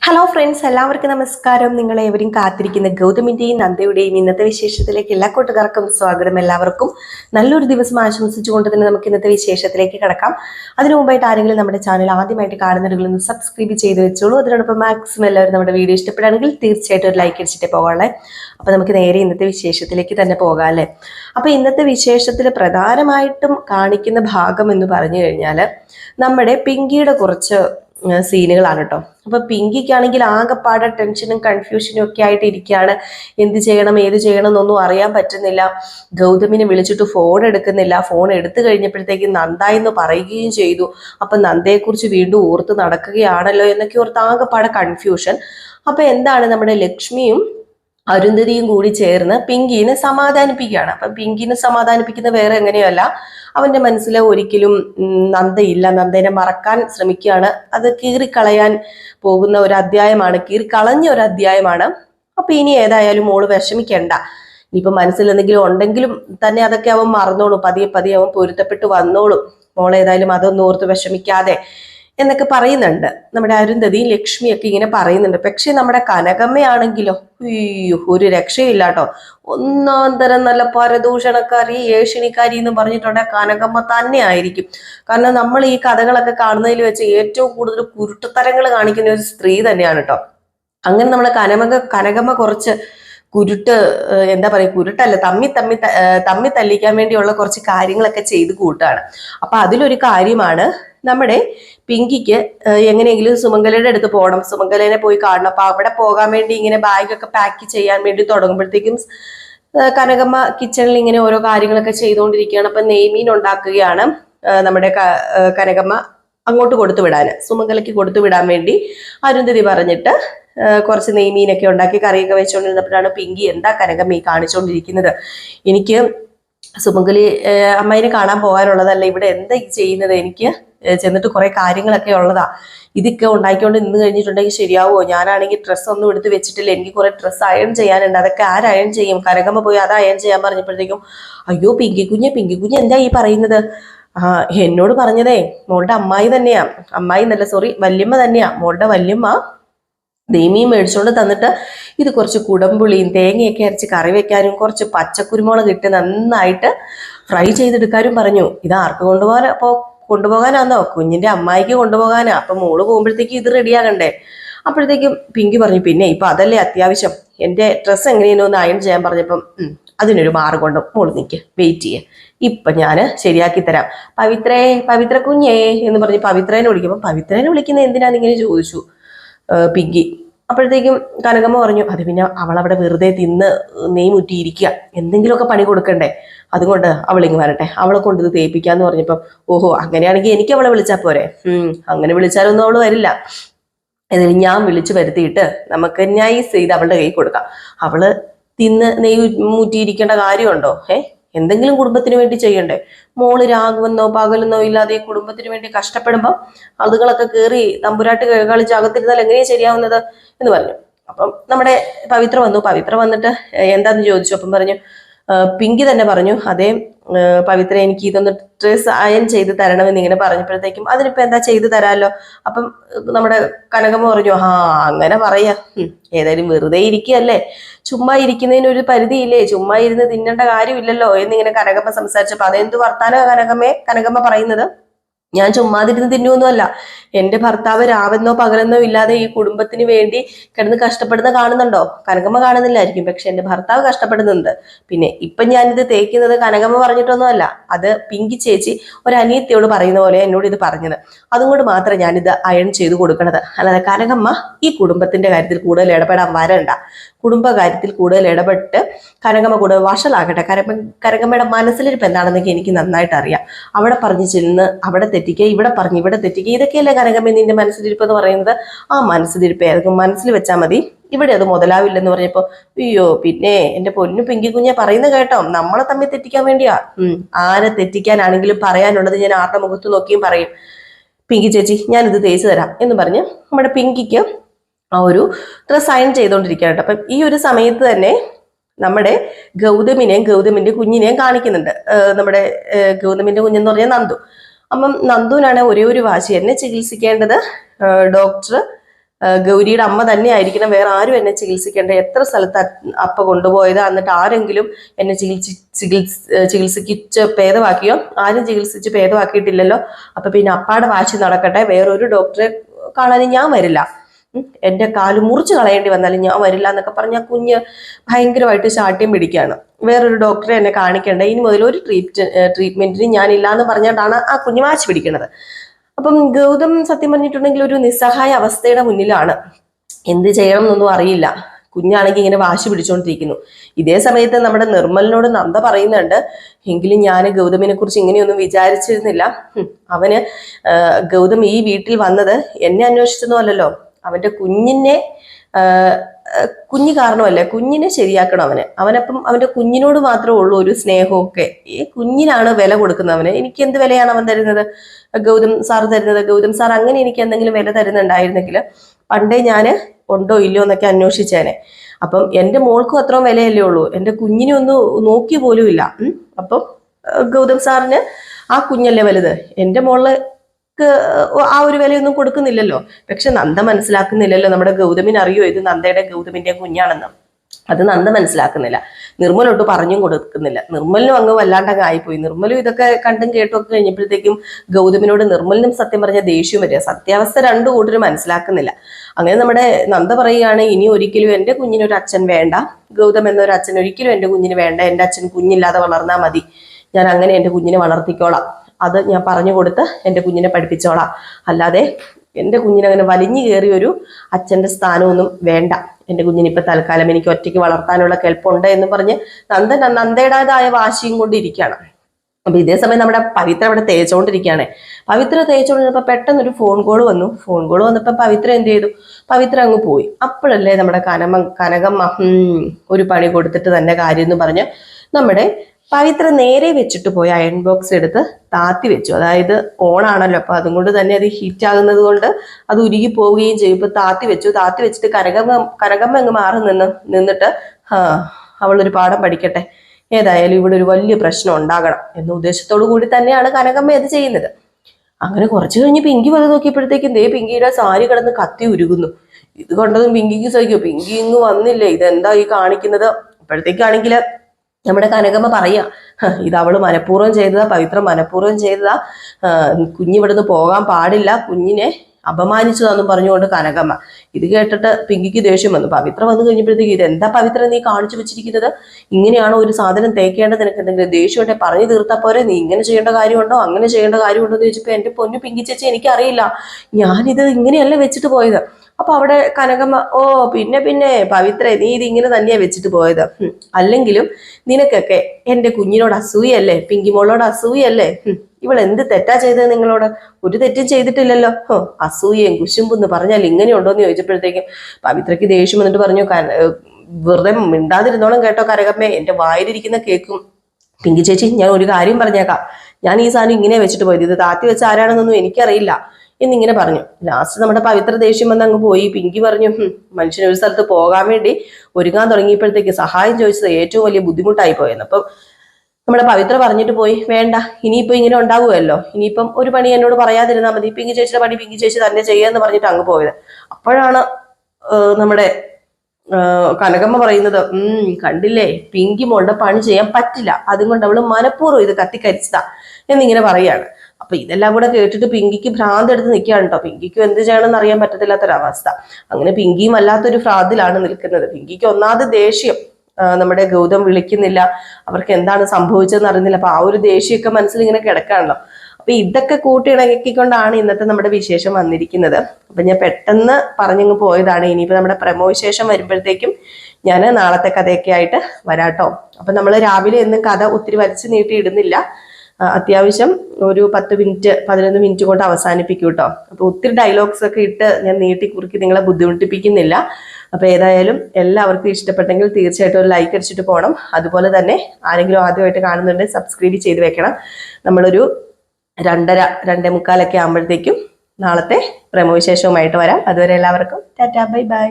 Hello friends എല്ലാവർക്കും നമസ്കാരം. നിങ്ങളെ എവരും കാത്തിരിക്കുന്ന ഗൗതമിന്റെയും നന്ദയുടെയും ഇന്നത്തെ വിശേഷത്തിലേക്ക് എല്ലാ കൂട്ടുകാർക്കും സ്വാഗതം എല്ലാവർക്കും. നല്ലൊരു ദിവസം ആശംസിച്ചുകൊണ്ട് തന്നെ നമുക്ക് ഇന്നത്തെ വിശേഷത്തിലേക്ക് കിടക്കാം. അതിനു മുമ്പായിട്ട് ആരെങ്കിലും നമ്മുടെ ചാനൽ ആദ്യമായിട്ട് കാണുന്നുണ്ടെങ്കിൽ സബ്സ്ക്രൈബ് ചെയ്ത് വെച്ചോളൂ. അതിനോടൊപ്പം മാക്സിമം എല്ലാവരും നമ്മുടെ വീഡിയോ ഇഷ്ടപ്പെടുകയാണെങ്കിൽ തീർച്ചയായിട്ടും ഒരു ലൈക്ക് അടിച്ചിട്ട് പോകാനുള്ളത് അപ്പോൾ നമുക്ക് നേരെ ഇന്നത്തെ വിശേഷത്തിലേക്ക് തന്നെ പോകാം അല്ലേ? അപ്പോൾ ഇന്നത്തെ വിശേഷത്തിൽ പ്രധാനമായിട്ടും കാണിക്കുന്ന ഭാഗം എന്ന് പറഞ്ഞു കഴിഞ്ഞാൽ നമ്മുടെ പിങ്കിയുടെ കുറച്ച് സീനുകളാണ് കേട്ടോ അപ്പൊ പിങ്കിക്കാണെങ്കിൽ ആകെപ്പാടെ ടെൻഷനും കൺഫ്യൂഷനും ഒക്കെ ആയിട്ട് ഇരിക്കുകയാണ് എന്ത് ചെയ്യണം ഏത് ചെയ്യണം എന്നൊന്നും അറിയാൻ പറ്റുന്നില്ല. ഗൗതമിനെ വിളിച്ചിട്ട് ഫോൺ എടുക്കുന്നില്ല. ഫോൺ എടുത്തു കഴിഞ്ഞപ്പോഴത്തേക്ക് നന്ദ എന്ന് പറയുകയും ചെയ്തു. അപ്പൊ നന്ദയെക്കുറിച്ച് വീണ്ടും ഓർത്ത് നടക്കുകയാണല്ലോ എന്നൊക്കെ ഓർത്ത് ആകെപ്പാടെ കൺഫ്യൂഷൻ അപ്പൊ എന്താണ് നമ്മുടെ ലക്ഷ്മിയും അരുന്ധതിയും കൂടി ചേർന്ന് പിങ്കിനെ സമാധാനിപ്പിക്കുകയാണ്. അപ്പൊ പിങ്കിനെ സമാധാനിപ്പിക്കുന്ന വേറെ എങ്ങനെയല്ല അവന്റെ മനസ്സിൽ ഒരിക്കലും നന്ദയില്ല. നന്ദനെ മറക്കാൻ ശ്രമിക്കുകയാണ്. അത് കീറിക്കളയാൻ പോകുന്ന ഒരു അധ്യായമാണ്. കീറിക്കളഞ്ഞ ഒരു അധ്യായമാണ്. അപ്പൊ ഇനി ഏതായാലും മോൾ വിഷമിക്കണ്ട. ഇനിയിപ്പൊ മനസ്സിൽ എന്തെങ്കിലും ഉണ്ടെങ്കിലും തന്നെ അതൊക്കെ അവൻ മറന്നോളും. പതിയെ പതിയെ അവൻ പൊരുത്തപ്പെട്ട് വന്നോളും. മോളേതായാലും അതൊന്നും ഓർത്ത് വിഷമിക്കാതെ. എന്നൊക്കെ പറയുന്നുണ്ട്. നമ്മുടെ അരുന്ധതിയും ലക്ഷ്മിയൊക്കെ ഇങ്ങനെ പറയുന്നുണ്ട്. പക്ഷേ നമ്മുടെ കനകമ്മയാണെങ്കിലോ അയ്യോ ഒരു രക്ഷയില്ല കേട്ടോ ഒന്നാം തരം നല്ല പരദൂഷണക്കാരി ഏഷണിക്കാരി എന്ന് പറഞ്ഞിട്ടുണ്ടെങ്കിൽ കനകമ്മ തന്നെ ആയിരിക്കും കാരണം നമ്മൾ ഈ കഥകളൊക്കെ കാണുന്നതിൽ വെച്ച് ഏറ്റവും കൂടുതൽ കുരുട്ടുത്തരങ്ങൾ കാണിക്കുന്ന ഒരു സ്ത്രീ തന്നെയാണ് കേട്ടോ. അങ്ങനെ നമ്മളെ കനമക കനകമ്മ കുറച്ച് കുരുട്ട് എന്താ പറയുക കുരുട്ടല്ല തമ്മി തമ്മി തമ്മി തല്ലിക്കാൻ വേണ്ടിയുള്ള കുറച്ച് കാര്യങ്ങളൊക്കെ ചെയ്ത് കൂട്ടാണ് അപ്പൊ അതിലൊരു കാര്യമാണ് നമ്മുടെ പിങ്കിക്ക് എങ്ങനെയെങ്കിലും സുമംഗലയുടെ അടുത്ത് പോകണം. സുമംഗലേനെ പോയി കാണണം. അപ്പൊ അവിടെ പോകാൻ വേണ്ടി ഇങ്ങനെ ബാഗൊക്കെ പാക്ക് ചെയ്യാൻ വേണ്ടി തുടങ്ങുമ്പോഴത്തേക്കും കനകമ്മ കിച്ചണിൽ ഇങ്ങനെ ഓരോ കാര്യങ്ങളൊക്കെ ചെയ്തുകൊണ്ടിരിക്കുകയാണ്. അപ്പൊ നെയ്മീൻ ഉണ്ടാക്കുകയാണ് നമ്മുടെ കനകമ്മ അങ്ങോട്ട് കൊടുത്തു വിടാൻ സുമംഗലയ്ക്ക് കൊടുത്തു വിടാൻ വേണ്ടി അരുന്ധതി പറഞ്ഞിട്ട് കുറച്ച് നെയ്മീനൊക്കെ ഉണ്ടാക്കി കറിയൊക്കെ വെച്ചുകൊണ്ടിരുന്നപ്പോഴാണ് പിങ്കി എന്താ കനകമ്മ കാണിച്ചുകൊണ്ടിരിക്കുന്നത്. എനിക്ക് സുമംഗലി ഏഹ് അമ്മേനെ കാണാൻ പോകാനുള്ളതല്ല. ഇവിടെ എന്താ ഈ ചെയ്യുന്നത്? എനിക്ക് ചെന്നിട്ട് കുറെ കാര്യങ്ങളൊക്കെ ഉള്ളതാ. ഇതൊക്കെ ഉണ്ടാക്കിക്കൊണ്ട് നിന്ന് കഴിഞ്ഞിട്ടുണ്ടെങ്കിൽ ശരിയാവുമോ? ഞാനാണെങ്കിൽ ഡ്രസ്സ് ഒന്നും എടുത്ത് വെച്ചിട്ടില്ല. എനിക്ക് കുറെ ഡ്രസ്സ് അയൺ ചെയ്യാനുണ്ട്. അതൊക്കെ ആര് അയൺ ചെയ്യും? കരകമ്മ പോയി അത് അയൺ ചെയ്യാൻ പറഞ്ഞപ്പോഴത്തേക്കും അയ്യോ പിങ്കി കുഞ്ഞ് പിങ്കി കുഞ്ഞ് എന്താ ഈ പറയുന്നത്? ആ എന്നോട് പറഞ്ഞതേ മോളുടെ അമ്മായി തന്നെയാ. അമ്മായി എന്നല്ല സോറി വല്യമ്മ തന്നെയാ. മോളുടെ വല്യമ്മ നെയ്മീൻ മേടിച്ചുകൊണ്ട് തന്നിട്ട് ഇത് കുറച്ച് കുടംപുളിയും തേങ്ങയൊക്കെ അരച്ച് കറി വെക്കാനും കുറച്ച് പച്ചക്കുരുമുളക് ഇട്ട് നന്നായിട്ട് ഫ്രൈ ചെയ്തെടുക്കാനും പറഞ്ഞു. ഇത് ആർക്ക് കൊണ്ടുപോകാൻ അപ്പോൾ കൊണ്ടുപോകാനാന്നോ? കുഞ്ഞിന്റെ അമ്മായിക്ക് കൊണ്ടുപോകാനാ. അപ്പം മോൾ പോകുമ്പോഴത്തേക്ക് ഇത് റെഡിയാകണ്ടേ അപ്പോഴത്തേക്കും പിങ്കി പറഞ്ഞു പിന്നെ ഇപ്പം അതല്ലേ അത്യാവശ്യം? എന്റെ ഡ്രസ്സ് എങ്ങനെയെങ്കിലും ഒന്ന് അയൺ ചെയ്യാൻ പറഞ്ഞപ്പം അതിനൊരു മാർഗമുണ്ട് മോൾ നിൽക്കുക വെയിറ്റ് ചെയ്യേ. ഇപ്പൊ ഞാൻ ശരിയാക്കി തരാം. പവിത്രേ പവിത്ര കുഞ്ഞേ എന്ന് പറഞ്ഞ് പവിത്രേനെ വിളിക്കുമ്പോൾ പവിത്രേനെ വിളിക്കുന്ന എന്തിനാന്ന് ഇങ്ങനെ ചോദിച്ചു പിങ്കി. അപ്പോഴത്തേക്കും കനകമ്മ പറഞ്ഞു അത് പിന്നെ അവൾ അവിടെ വെറുതെ തിന്ന് നെയ് മുറ്റിയിരിക്കുക എന്തെങ്കിലുമൊക്കെ പണി കൊടുക്കണ്ടേ? അതുകൊണ്ട് അവളിങ് വരട്ടെ. അവളെ കൊണ്ട് തേപ്പിക്കാന്ന് പറഞ്ഞപ്പം ഓഹോ അങ്ങനെയാണെങ്കിൽ എനിക്ക് അവളെ വിളിച്ചാൽ പോരെ? അങ്ങനെ വിളിച്ചാലൊന്നും അവൾ വരില്ല. എന്നിട്ട് ഞാൻ വിളിച്ചു വരുത്തിയിട്ട് നമുക്ക് നൈസ് ചെയ്ത് അവളുടെ കൈ കൊടുക്കാം. അവൾ തിന്ന് നെയ് മുറ്റിയിരിക്കേണ്ട കാര്യമുണ്ടോ? ഏ? എന്തെങ്കിലും കുടുംബത്തിന് വേണ്ടി ചെയ്യണ്ടേ? മോൾ രാഘവെന്നോ പകലെന്നോ ഇല്ലാതെ കുടുംബത്തിന് വേണ്ടി കഷ്ടപ്പെടുമ്പോൾ ആളുകളൊക്കെ കയറി തമ്പുരാട്ട് കളിച്ച് അകത്തിരുന്നാൽ എങ്ങനെയാ ശരിയാവുന്നത് എന്ന് പറഞ്ഞു. അപ്പം നമ്മുടെ പവിത്ര വന്നു. പവിത്ര വന്നിട്ട് "ഏ, എന്താന്ന് ചോദിച്ചു? അപ്പം പറഞ്ഞു പിങ്കി തന്നെ പറഞ്ഞു. അതേ പവിത്ര എനിക്ക് ഇതൊന്ന് ഡ്രസ് അയൺ ചെയ്ത് തരണമെന്ന് ഇങ്ങനെ പറഞ്ഞപ്പോഴത്തേക്കും അതിനിപ്പോ എന്താ ചെയ്തു തരാമല്ലോ അപ്പം നമ്മുടെ കനകം പറഞ്ഞു ആ അങ്ങനെ പറയാ. ഏതായാലും വെറുതെ ഇരിക്കുകയല്ലേ. ചുമ്മാ ഇരിക്കുന്നതിന് ഒരു പരിധിയില്ലേ? ചുമ്മാ ഇരുന്ന് തിന്നേണ്ട കാര്യമില്ലല്ലോ. എന്നിങ്ങനെ കനകമ്മ സംസാരിച്ചപ്പോ അതെന്ത് വർത്താന കനകമ്മേ? കനകമ്മ പറയുന്നത്? ഞാൻ ചുമ്മാതിരുന്ന് തിന്നുമൊന്നുമല്ല എന്റെ ഭർത്താവ് രാവെന്നോ പകലെന്നോ ഇല്ലാതെ ഈ കുടുംബത്തിന് വേണ്ടി കിടന്ന് കഷ്ടപ്പെടുന്ന കാണുന്നുണ്ടോ? കനകമ്മ കാണുന്നില്ലായിരിക്കും. പക്ഷെ എന്റെ ഭർത്താവ് കഷ്ടപ്പെടുന്നുണ്ട്. പിന്നെ ഇപ്പൊ ഞാനിത് തേക്കുന്നത് കനകമ്മ പറഞ്ഞിട്ടൊന്നുമല്ല. അത് പിങ്കി ചേച്ചി ഒരു അനിയത്തിയോട് പറയുന്ന പോലെ എന്നോട് ഇത് പറഞ്ഞത്. അതുകൊണ്ട് മാത്രം ഞാനിത് അയൺ ചെയ്ത് കൊടുക്കണത്. അല്ലാതെ കനകമ്മ ഈ കുടുംബത്തിന്റെ കാര്യത്തിൽ കൂടുതൽ ഇടപെടാൻ വരണ്ട. കുടുംബ കാര്യത്തിൽ കൂടുതൽ ഇടപെട്ട് കനകമ്മ കൂടുതൽ വഷളാകട്ടെ. കര കനകമ്മയുടെ മനസ്സിലിരിപ്പ് എന്താണെന്നൊക്കെ എനിക്ക് നന്നായിട്ട് അറിയാം അവിടെ പറഞ്ഞ് ചെന്ന് അവിടെ തെറ്റിക്കുക ഇവിടെ പറഞ്ഞ് ഇവിടെ തെറ്റിക്കുക ഇതൊക്കെയല്ലേ കനകമ്മ നിന്റെ മനസ്സിലിരിപ്പ് എന്ന് പറയുന്നത്? ആ മനസ്സിലിരിപ്പ് ഏതൊക്കെ മനസ്സിൽ വെച്ചാൽ മതി. ഇവിടെ അത് മുതലാവില്ലെന്ന് പറഞ്ഞപ്പോൾ അയ്യോ പിന്നെ എന്റെ പൊന്നു പിങ്കി കുഞ്ഞെ പറയുന്ന കേട്ടോ നമ്മളെ തമ്മിൽ തെറ്റിക്കാൻ വേണ്ടിയാ. ആരെ തെറ്റിക്കാനാണെങ്കിലും പറയാനുള്ളത് ഞാൻ ആരുടെ മുഖത്ത് നോക്കിയും പറയും. പിങ്കി ചേച്ചി ഞാനിത് തേച്ച് തരാം എന്ന് പറഞ്ഞ് നമ്മുടെ പിങ്കിക്ക് ആ ഒരു റിസൈൻ ചെയ്തുകൊണ്ടിരിക്കുകയാണ് അപ്പം ഈ ഒരു സമയത്ത് തന്നെ നമ്മുടെ ഗൗതമിനെയും ഗൗതമിന്റെ കുഞ്ഞിനെയും കാണിക്കുന്നുണ്ട്. നമ്മുടെ ഗൗതമിന്റെ കുഞ്ഞെന്ന് പറഞ്ഞാൽ നന്ദു. അപ്പം നന്ദുവിനാണ് ഒരേ ഒരു വാശി. എന്നെ ചികിത്സിക്കേണ്ടത് ഡോക്ടർ ഗൗരിയുടെ അമ്മ തന്നെ ആയിരിക്കണം വേറെ ആരും എന്നെ ചികിത്സിക്കേണ്ട. എത്ര സ്ഥലത്ത് അപ്പ കൊണ്ടുപോയത് എന്നിട്ട് ആരെങ്കിലും എന്നെ ചികിത്സി ചികിത്സ ചികിത്സിച്ച് ഭേദമാക്കിയോ? ആരും ചികിത്സിച്ച് ഭേദമാക്കിയിട്ടില്ലല്ലോ. അപ്പൊ പിന്നെ അപ്പാടെ വാശി നടക്കട്ടെ. വേറൊരു ഡോക്ടറെ കാണാനും ഞാൻ വരില്ല. ഉം, എന്റെ കാൽ മുറിച്ച് കളയേണ്ടി വന്നാലും ഞാൻ വരില്ല എന്നൊക്കെ പറഞ്ഞ കുഞ്ഞ് ഭയങ്കരമായിട്ട് ശാഠ്യം പിടിക്കുകയാണ്. വേറൊരു ഡോക്ടറെ എന്നെ കാണിക്കേണ്ട. ഇനി മുതൽ ഒരു ട്രീറ്റ് ഞാൻ ഇല്ലാന്ന് പറഞ്ഞിട്ടാണ് ആ കുഞ്ഞ് വാശി പിടിക്കുന്നത് അപ്പം ഗൗതം സത്യം പറഞ്ഞിട്ടുണ്ടെങ്കിൽ ഒരു നിസ്സഹായ അവസ്ഥയുടെ മുന്നിലാണ്. എന്ത് ചെയ്യണം എന്നൊന്നും അറിയില്ല. കുഞ്ഞാണെങ്കിൽ ഇങ്ങനെ വാശി പിടിച്ചുകൊണ്ടിരിക്കുന്നു ഇതേ സമയത്ത് നമ്മുടെ നിർമ്മലിനോട് നന്ദ പറയുന്നുണ്ട്. എങ്കിലും ഞാൻ ഗൗതമിനെ കുറിച്ച് ഇങ്ങനെയൊന്നും വിചാരിച്ചിരുന്നില്ല. അവന് ഗൗതം ഈ വീട്ടിൽ വന്നത് എന്നെ അന്വേഷിച്ചതും അല്ലല്ലോ. അവന്റെ കുഞ്ഞിനെ കുഞ്ഞ് കാരണമല്ലേ കുഞ്ഞിനെ ശരിയാക്കണം അവന്. അവനപ്പം അവന്റെ കുഞ്ഞിനോട് മാത്രമേ ഉള്ളൂ ഒരു സ്നേഹമൊക്കെ. ഈ കുഞ്ഞിനാണ് വില കൊടുക്കുന്നവന് എനിക്ക് എന്ത് വിലയാണ് അവൻ തരുന്നത്? ഗൗതം സാർ തരുന്നത്? ഗൗതം സാർ അങ്ങനെ എനിക്ക് എന്തെങ്കിലും വില തരുന്നുണ്ടായിരുന്നെങ്കിൽ പണ്ടേ ഞാൻ ഉണ്ടോ ഇല്ലയോ എന്നൊക്കെ അന്വേഷിച്ചേനെ. അപ്പം എന്റെ മോൾക്കും അത്രയും വിലയല്ലേ ഉള്ളൂ. എന്റെ കുഞ്ഞിനെ ഒന്ന് നോക്കി പോലും ഇല്ല. അപ്പം ഗൗതം സാറിന് ആ കുഞ്ഞല്ലേ വലുത്. എന്റെ മോൾക്ക് ആ ഒരു വിലയൊന്നും കൊടുക്കുന്നില്ലല്ലോ. പക്ഷെ നന്ദ മനസ്സിലാക്കുന്നില്ലല്ലോ. നമ്മുടെ ഗൗതമിന് അറിയോ? ഇത് നന്ദയുടെ ഗൗതമിന്റെ കുഞ്ഞാണെന്ന്. അത് നന്ദ മനസ്സിലാക്കുന്നില്ല. നിർമ്മലോട്ട് പറഞ്ഞും കൊടുക്കുന്നില്ല. നിർമ്മലിനും അങ്ങ് വല്ലാണ്ടങ്ങ് ആയിപ്പോയി. നിർമ്മലും ഇതൊക്കെ കണ്ടും കേട്ടും ഒക്കെ കഴിഞ്ഞപ്പോഴത്തേക്കും ഗൗതമിനോട് നിർമ്മലിനും സത്യം പറഞ്ഞ ദേഷ്യം വരിക. സത്യാവസ്ഥ രണ്ടു കൂട്ടരും മനസ്സിലാക്കുന്നില്ല. അങ്ങനെ നമ്മുടെ നന്ദ പറയുകയാണ് ഇനി ഒരിക്കലും എന്റെ കുഞ്ഞിനൊരു അച്ഛൻ വേണ്ട. ഗൗതം എന്നൊരു അച്ഛൻ ഒരിക്കലും എന്റെ കുഞ്ഞിന് വേണ്ട. എന്റെ അച്ഛൻ കുഞ്ഞില്ലാതെ വളർന്നാൽ മതി. ഞാൻ അങ്ങനെ എന്റെ കുഞ്ഞിനെ വളർത്തിക്കോളാം. അത് ഞാൻ പറഞ്ഞു കൊടുത്ത് എന്റെ കുഞ്ഞിനെ പഠിപ്പിച്ചോളാം. അല്ലാതെ എന്റെ കുഞ്ഞിനങ്ങനെ വലിഞ്ഞു കയറിയൊരു അച്ഛന്റെ സ്ഥാനമൊന്നും വേണ്ട. എന്റെ കുഞ്ഞിനിപ്പോൾ തൽക്കാലം എനിക്ക് ഒറ്റയ്ക്ക് വളർത്താനുള്ള കെൽപ്പുണ്ട് എന്ന് പറഞ്ഞ് നന്ദൻ നന്ദയുടേതായ വാശിയും കൊണ്ടിരിക്കുകയാണ് അപ്പൊ ഇതേ സമയം നമ്മുടെ പവിത്ര അവിടെ തേച്ചുകൊണ്ടിരിക്കുകയാണ്. പവിത്ര തേച്ചുകൊണ്ടിരുന്നപ്പോൾ പെട്ടെന്ന് ഒരു ഫോൺ കോൾ വന്നു. ഫോൺ കോൾ വന്നപ്പോൾ പവിത്ര എന്ത് ചെയ്തു? പവിത്ര അങ്ങ് പോയി. അപ്പോഴല്ലേ നമ്മുടെ കനമ കനകമ്മ ഒരു പണി കൊടുത്തിട്ട് തന്നെ കാര്യം എന്ന് പറഞ്ഞ് നമ്മുടെ പവിത്ര നേരെ വെച്ചിട്ട് പോയി അയൺ ബോക്സ് എടുത്ത് താത്തി വെച്ചു. അതായത് ഓണാണല്ലോ അപ്പൊ അതുകൊണ്ട് തന്നെ അത് ഹീറ്റ് ആകുന്നത് കൊണ്ട് അത് ഉരുകി പോവുകയും ചെയ്യും. ഇപ്പൊ താത്തി വെച്ചു. താത്തി വെച്ചിട്ട് കരകമ്മ കരകമ്മ അങ്ങ് മാറി നിന്ന് നിന്നിട്ട് അവളൊരു പാഠം പഠിക്കട്ടെ. ഏതായാലും ഇവിടെ ഒരു വലിയ പ്രശ്നം ഉണ്ടാകണം എന്ന ഉദ്ദേശത്തോടു കൂടി തന്നെയാണ് കനകമ്മ ഇത് ചെയ്യുന്നത്. അങ്ങനെ കുറച്ച് കഴിഞ്ഞ് പിങ്കി വന്ന് നോക്കിയപ്പോഴത്തേക്കും ദേ പിങ്കിയുടെ സാരി കിടന്ന് കത്തി ഉരുകുന്നു. ഇത് കണ്ടതും പിങ്കിക്ക് സഹിക്കും. പിങ്കി ഇങ്ങ് വന്നില്ലേ? ഇതെന്താ ഈ കാണിക്കുന്നത്? അപ്പോഴത്തേക്കാണെങ്കിൽ നമ്മുടെ കനകമ്മ പറയാ ഇത് അവൾ മനഃപൂർവം ചെയ്തതാ പവിത്ര മനഃപൂർവം ചെയ്തതാ. കുഞ്ഞിവിടുന്ന് പോകാൻ പാടില്ല കുഞ്ഞിനെ അപമാനിച്ചതാന്നും പറഞ്ഞുകൊണ്ട് കനകമ്മ. ഇത് കേട്ടിട്ട് പിങ്കിക്ക് ദേഷ്യം വന്നു. പവിത്ര വന്നു കഴിഞ്ഞപ്പോഴത്തേക്ക് ഇത് എന്താ പവിത്ര നീ കാണിച്ചു വെച്ചിരിക്കുന്നത്? ഇങ്ങനെയാണോ ഒരു സാധനം തേക്കേണ്ടത്? നിനക്ക് എന്തെങ്കിലും ദേഷ്യമുണ്ടെ പറഞ്ഞു തീർത്താൽ പോരെ? നീ ഇങ്ങനെ ചെയ്യേണ്ട കാര്യമുണ്ടോ? അങ്ങനെ ചെയ്യേണ്ട കാര്യമുണ്ടോ എന്ന് ചോദിച്ചപ്പോൾ എന്റെ പൊന്നു പിങ്കി ചേച്ചി എനിക്കറിയില്ല. ഞാനിത് ഇങ്ങനെയല്ല വെച്ചിട്ട് പോയത്. അപ്പൊ അവിടെ കനകമ്മ ഓ പിന്നെ പിന്നെ പവിത്ര നീ ഇത് ഇങ്ങനെ തന്നെയാ വെച്ചിട്ട് പോയത്. അല്ലെങ്കിലും നിനക്കൊക്കെ എന്റെ കുഞ്ഞിനോട് അസൂയല്ലേ പിങ്കിമോളോട് അസൂയല്ലേ ഇവൾ എന്ത് തെറ്റാ ചെയ്തത് നിങ്ങളോട്? ഒരു തെറ്റും ചെയ്തിട്ടില്ലല്ലോ. അസൂയയും കുശുമ്പും എന്ന് പറഞ്ഞാൽ ഇങ്ങനെയുണ്ടോ എന്ന് ചോദിച്ചപ്പോഴത്തേക്കും പവിത്രയ്ക്ക് ദേഷ്യം വന്നിട്ട് പറഞ്ഞു "കന- ഏർ വെറുതെ മിണ്ടാതിരുന്നോളം കേട്ടോ കരകമ്മേ എന്റെ വായിലിരിക്കുന്ന കേക്കും. പിങ്കി ചേച്ചി ഞാൻ ഒരു കാര്യം പറഞ്ഞേക്കാം. ഞാൻ ഈ സാധനം ഇങ്ങനെ വെച്ചിട്ട് പോയത്. ഇത് താത്തി വെച്ച ആരാണെന്നൊന്നും എനിക്കറിയില്ല. എന്നിങ്ങനെ പറഞ്ഞു. ലാസ്റ്റ് നമ്മുടെ പവിത്ര ദേഷ്യം വന്ന് അങ്ങ് പോയി. പിങ്കി പറഞ്ഞു മനുഷ്യൻ ഒരു സ്ഥലത്ത് പോകാൻ വേണ്ടി ഒരുങ്ങാൻ തുടങ്ങിയപ്പോഴത്തേക്ക് സഹായം ചോദിച്ചത് ഏറ്റവും വലിയ ബുദ്ധിമുട്ടായി പോയെന്ന്. അപ്പം നമ്മുടെ പവിത്ര പറഞ്ഞിട്ട് പോയി വേണ്ട ഇനിയിപ്പോ ഇങ്ങനെ ഉണ്ടാവുമല്ലോ. ഇനിയിപ്പം ഒരു പണി എന്നോട് പറയാതിരുന്നാൽ മതി. പിങ്കി ചേച്ചിയുടെ പണി പിങ്കി ചേച്ചി തന്നെ ചെയ്യാന്ന് പറഞ്ഞിട്ട് അങ്ങ് പോയത്. അപ്പോഴാണ് നമ്മുടെ കനകമ്മ പറയുന്നത് ഉം കണ്ടില്ലേ? പിങ്കി മോളുടെ പണി ചെയ്യാൻ പറ്റില്ല. അതുകൊണ്ട് അവൾ മനഃപൂർവം ഇത് കത്തിക്കരിച്ചതാ. എന്നിങ്ങനെ പറയാണ് അപ്പൊ ഇതെല്ലാം കൂടെ കേട്ടിട്ട് പിങ്കിക്ക് ഭ്രാന്ത് എടുത്ത് നിൽക്കുകയാണ് കേട്ടോ പിങ്കിക്കും എന്ത് ചെയ്യണമെന്ന് അറിയാൻ പറ്റത്തില്ലാത്തൊരവസ്ഥ. അങ്ങനെ പിങ്കിയും അല്ലാത്തൊരു ഭ്രാന്തിലാണ് നിൽക്കുന്നത്. പിങ്കിക്ക് ഒന്നാമത് ദേഷ്യം. നമ്മുടെ ഗൗതം വിളിക്കുന്നില്ല. അവർക്ക് എന്താണ് സംഭവിച്ചതെന്ന് അറിയുന്നില്ല. അപ്പൊ ആ ഒരു ദേഷ്യമൊക്കെ മനസ്സിൽ ഇങ്ങനെ കിടക്കാണല്ലോ അപ്പൊ ഇതൊക്കെ കൂട്ടിയിണക്കിക്കൊണ്ടാണ് ഇന്നത്തെ നമ്മുടെ വിശേഷം വന്നിരിക്കുന്നത്. അപ്പൊ ഞാൻ പെട്ടെന്ന് പറഞ്ഞങ്ങ് പോയതാണ്. ഇനിയിപ്പോ നമ്മുടെ പ്രമോ വിശേഷം വരുമ്പോഴത്തേക്കും ഞാൻ നാളത്തെ കഥയൊക്കെ ആയിട്ട് വരാട്ടോ. അപ്പൊ നമ്മൾ രാവിലെ എന്നും കഥ ഒത്തിരി വലിച്ചു നീട്ടി ഇടുന്നില്ല. അത്യാവശ്യം ഒരു പത്ത് മിനിറ്റ് പതിനൊന്ന് മിനിറ്റ് കൊണ്ട് അവസാനിപ്പിക്കും കേട്ടോ അപ്പൊ ഒത്തിരി ഡയലോഗ്സ് ഒക്കെ ഇട്ട് ഞാൻ നീട്ടി കുറുക്കി നിങ്ങളെ ബുദ്ധിമുട്ടിപ്പിക്കുന്നില്ല. അപ്പൊ ഏതായാലും എല്ലാവർക്കും ഇഷ്ടപ്പെട്ടെങ്കിൽ തീർച്ചയായിട്ടും ഒരു ലൈക്ക് അടിച്ചിട്ട് പോകണം അതുപോലെ തന്നെ ആരെങ്കിലും ആദ്യമായിട്ട് കാണുന്നുണ്ടെങ്കിൽ സബ്സ്ക്രൈബ് ചെയ്ത് വെക്കണം. നമ്മളൊരു രണ്ടര രണ്ടേ മുക്കാലൊക്കെ ആകുമ്പോഴത്തേക്കും നാളത്തെ പ്രമോവിശേഷവുമായിട്ട് വരാം. അതുവരെ എല്ലാവർക്കും ടാറ്റാ ബൈ ബൈ.